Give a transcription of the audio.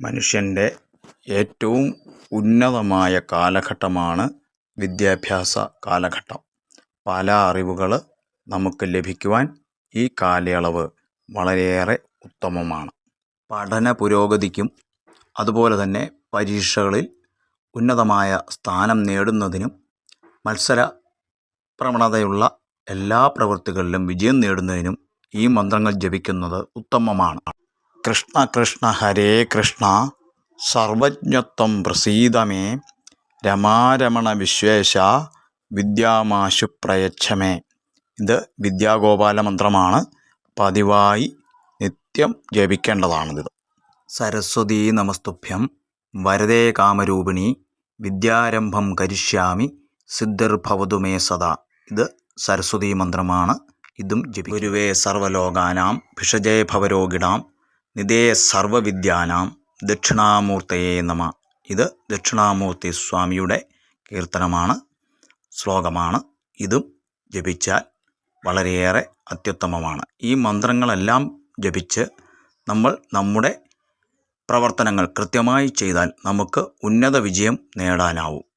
മനുഷ്യന്റെ ഏറ്റവും ഉന്നതമായ കാലഘട്ടമാണ് വിദ്യാഭ്യാസ കാലഘട്ടം. പല അറിവുകൾ നമുക്ക് ലഭിക്കുവാൻ ഈ കാലയളവ് വളരെയേറെ ഉത്തമമാണ്. പഠന പുരോഗതിക്കും അതുപോലെ തന്നെ പരീക്ഷകളിൽ ഉന്നതമായ സ്ഥാനം നേടുന്നതിനും മത്സര പ്രവണതയുള്ള എല്ലാ പ്രവൃത്തികളിലും വിജയം നേടുന്നതിനും ഈ മന്ത്രങ്ങൾ ജപിക്കുന്നത് ഉത്തമമാണ്. കൃഷ്ണ കൃഷ്ണ ഹരേ കൃഷ്ണ. സർവജ്ഞത്വം പ്രസീതമേ. രമാരമണ വിശ്വേശ വിദ്യാമാശു പ്രയച്ഛമേ. ഇത് വിദ്യാഗോപാല മന്ത്രമാണ്. പതിവായി നിത്യം ജപിക്കേണ്ടതാണിത്. സരസ്വതീ നമസ്തുഭ്യം. വരദേ കാമരൂപിണി. വിദ്യാരംഭം കരിഷ്യാമി. സിദ്ധിർഭവതു മേ സദാ. ഇത് സരസ്വതീ മന്ത്രമാണ്. ഇതും ഗുരുവേ സർവലോകാനാം. ഭിഷജേ ഭവരോഗിണാം. നിതേ സർവവിദ്യാനാം ദക്ഷിണാമൂർത്തയേ നമ. ഇത് ദക്ഷിണാമൂർത്തി സ്വാമിയുടെ കീർത്തനമാണ് ശ്ലോകമാണ്. ഇതും ജപിച്ചാൽ വളരെയേറെ അത്യുത്തമമാണ്. ഈ മന്ത്രങ്ങളെല്ലാം ജപിച്ച് നമ്മൾ നമ്മുടെ പ്രവർത്തനങ്ങൾ കൃത്യമായി ചെയ്താൽ നമുക്ക് ഉന്നത വിജയം നേടാനാവും.